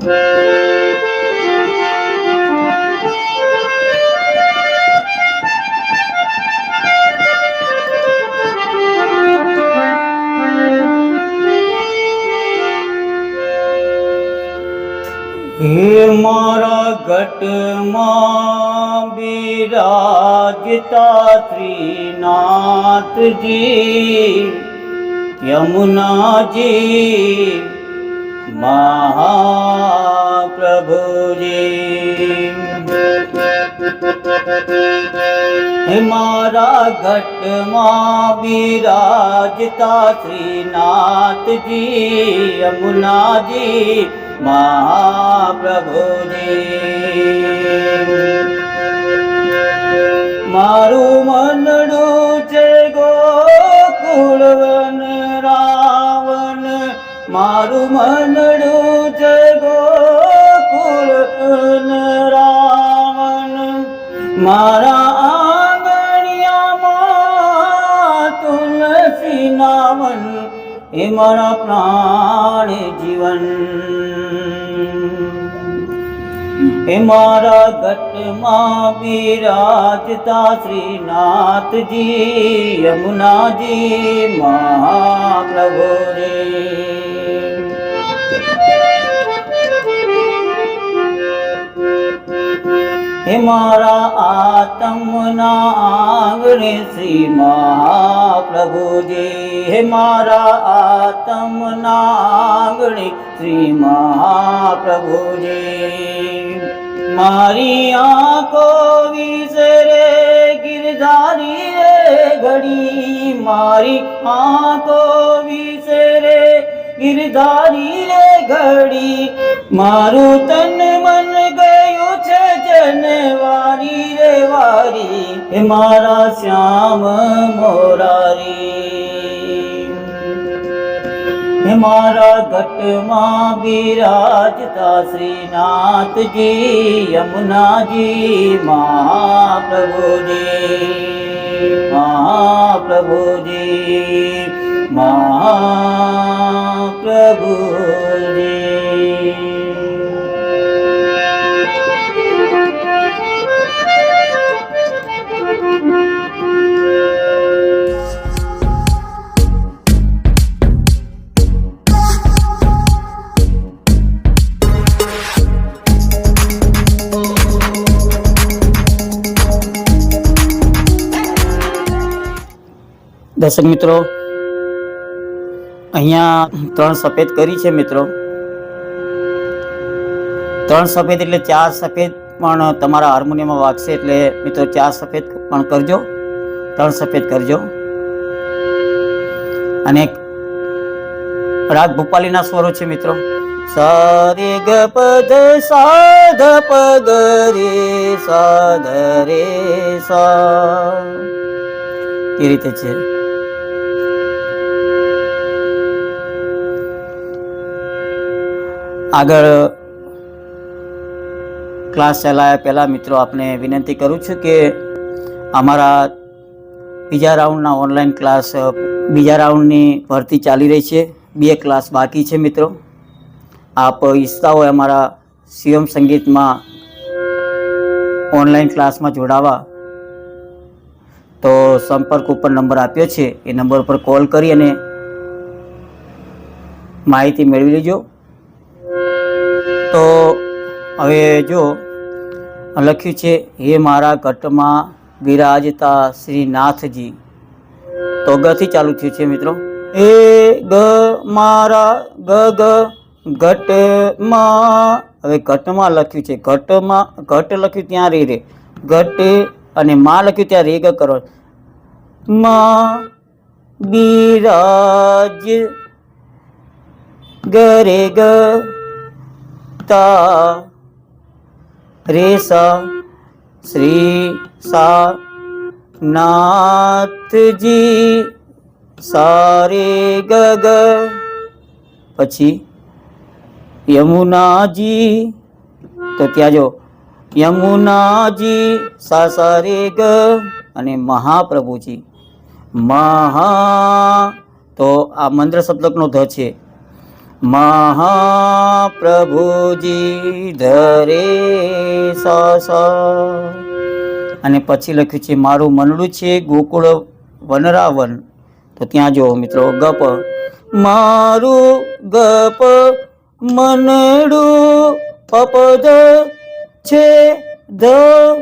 હે મારા ઘટમાં બિરાજતા શ્રીનાથજી યમુનાજી મહાપ્રભુજી. હે મારા ઘટમાં બિરાજતા શ્રીનાથજી યમુનાજી મહાપ્રભુજી. મારું મારું મનડું જગો ગોકુળવન રાવણ મારા આંગણિયામાં તુલસી નાવન, એ મારા પ્રાણ જીવન. એ મારા ગટમાં બિરાજતા શ્રીનાથજી, યમુનાજી, મહાપ્રભુજી. હે મારા આતમના આંગણે શ્રી મહાપ્રભુજી. હે મારા આતમના આંગણે શ્રી મહાપ્રભુજી. મારી આંખો વિસરે ગિરધારી ઘડી. મારી આંખો વિસરે ગિરધારી ઘડી. મારું તન હે મારા શ્યામ મોરારી. હે મારા ઘટમાં બિરાજતા શ્રીનાથજી યમુનાજી મહાપ્રભુજી મહાપ્રભુજી મહાપ્રભુજી. દર્શક મિત્રો, અહીંયા ત્રણ સફેદ કરી છે મિત્રો. ત્રણ સફેદ એટલે ચાર સફેદ પણ તમારા હાર્મોનિયમમાં વાગશે એટલે મિત્રો ચાર સફેદ પણ કરજો. ત્રણ સફેદ કરજો. અને રાગ ભૂપાલીના સ્વરો છે મિત્રો. સારે ગ પદ સાધ પગ રે, સાધ રે સા. એ રીતે છે. આગળ ક્લાસ ચલાવ્યા પહેલાં મિત્રો આપને વિનંતી કરું છું કે અમારા બીજા રાઉન્ડના ઓનલાઈન ક્લાસ, બીજા રાઉન્ડની ભરતી ચાલી રહી છે. બે ક્લાસ બાકી છે મિત્રો. આપ ઈચ્છતા હોય અમારા સીએમ સંગીતમાં ઓનલાઈન ક્લાસમાં જોડાવા, તો સંપર્ક ઉપર નંબર આપ્યો છે. એ નંબર પર કોલ કરી અને માહિતી મેળવી લેજો. તો હવે જો લખ્યું છે હે મારા ઘટમાં બિરાજતા શ્રી નાથજી. તો ગથી ચાલુ થયું છે મિત્રો. એ ગ મારા ગ ગ ઘટમાં હવે ઘટમાં લખ્યું છે ઘટમાં ઘટ લખ્યું ત્યાં રે રે ઘટ અને માં લખ્યું ત્યાં રે ગ કરો. માં બિરાજ ગરે ગ તા રે સા શ્રી સા નાથજી સારે ગ ગ પછી યમુનાજી, તો ત્યાં જો યમુનાજી સા સા ગ અને મહાપ્રભુજી. મહા, તો આ મંત્ર સપ્તકનો ધ છે. મહાપ્રભુજી ધરે સ અને પછી લખ્યું છે, મારું મનડું છે ગોકુળ વનરાવન. તો ત્યાં જો મિત્રો, ગપ. મારું ગપ મનડું પપદ છે ધ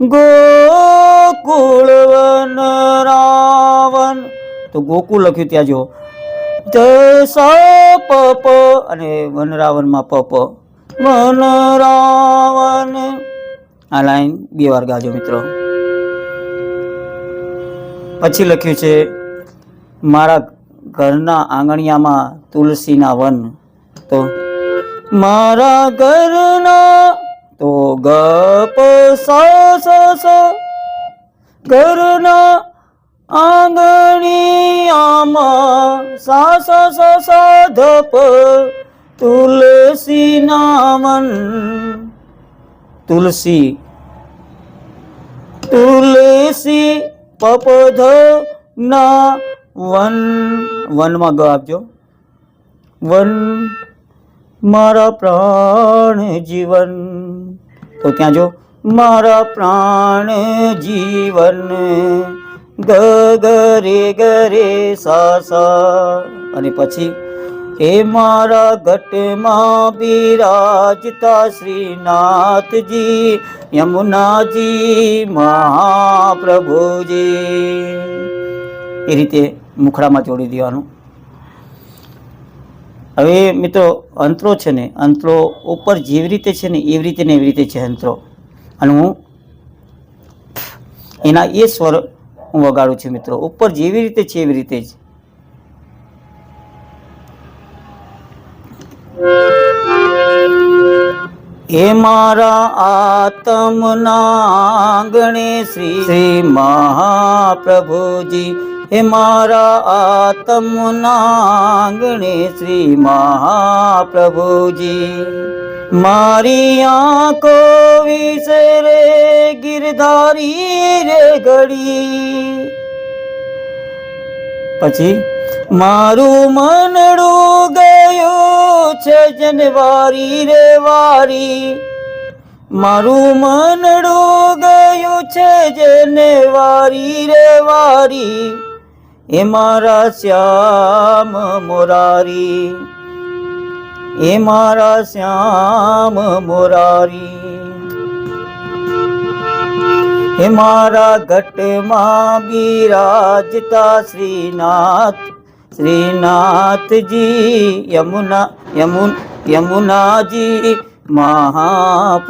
ગોકુળ વનરાવન. તો ગોકુળ લખ્યું ત્યાં જો સ પ પ અને વનરાવનમાં પપ પ પ. વન આ લાઈન બે વાર ગાજો મિત્રો. પછી લખ્યું છે, મારા ઘરના આંગણિયામાં તુલસીના વન. તો, મારા ઘરના. તો, ગપ સ. ઘરના આંગણિયામાં સા સાધપ તુલસી નામન. તુલસી. તુલસી પપધ ના વન વનમાં ગ આપજો. વન મારા પ્રાણ જીવન. તો ત્યાં જો, મારા પ્રાણ જીવન. ગ ગરે ગરે સા સા. અને પછી, હે મારા ઘટમાં બિરાજતા શ્રીનાથજી, યમુનાજી મહાપ્રભુજી. એ રીતે મુખડામાં જોડી દેવાનું. હવે મિત્રો, અંતરો છે ને, અંતરો ઉપર જેવી રીતે છે ને, એવી રીતે ને એવી રીતે છે અંતરો. અને હું એના એ સ્વર હું વગાડું છું મિત્રો. ઉપર જેવી રીતે છે એવી રીતે જ. હે મારા આત્મના આંગણે શ્રી શ્રી મહાપ્રભુજી. હે મારા આત્મના આંગણે શ્રી મહાપ્રભુજી. મારી આંખો વિશે રે, ગિરધારી રે ઘડી. પછી મારું મનડું ગયું છે જનવારી રે વારી. મારું મનડું ગયું છે જનવારી રે વારી. એ મારા શ્યામ મોરારી. એ મારા શ્યામ મોરારી. હે મારા ઘટમાં બિરાજતા શ્રીનાથ, શ્રીનાથજી, યમુના, યમુન, યમુનાજી મહાપ્રભુજી.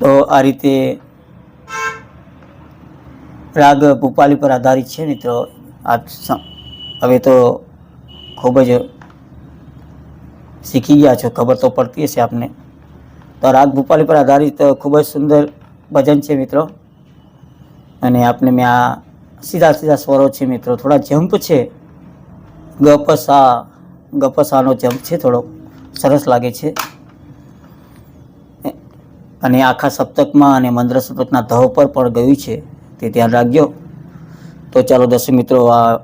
તો આ રીતે રાગ ભૂપાલી પર આધારિત છે મિત્રો. આ સ- હવે તો ખૂબ જ શીખી ગયા છો. ખબર તો પડતી હશે આપને. તો રાગ ભૂપાલી પર આધારિત ખૂબ જ સુંદર ભજન છે મિત્રો. અને આપને મેં આ સીધા સીધા સ્વરો છે મિત્રો. થોડા જમ્પ છે. ગપસા, ગપસાનો જમ્પ છે થોડો સરસ લાગે છે. અને આખા સપ્તકમાં અને મંત્ર સપ્તકના ધવ પર પણ ગયું છે. તે ધ્યાન રાખજો. તો ચાલો દર્શક મિત્રો, આ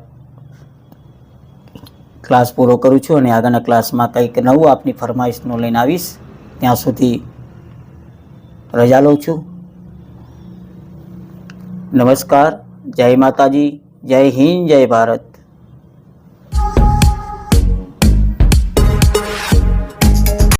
ક્લાસ પૂરો કરું છું અને આગળના ક્લાસમાં કંઈક નવું આપની ફરમાઈશનું લઈને આવીશ. ત્યાં સુધી રજા લઉં છું. નમસ્કાર. જય માતાજી. જય હિન્દ, જય ભારત.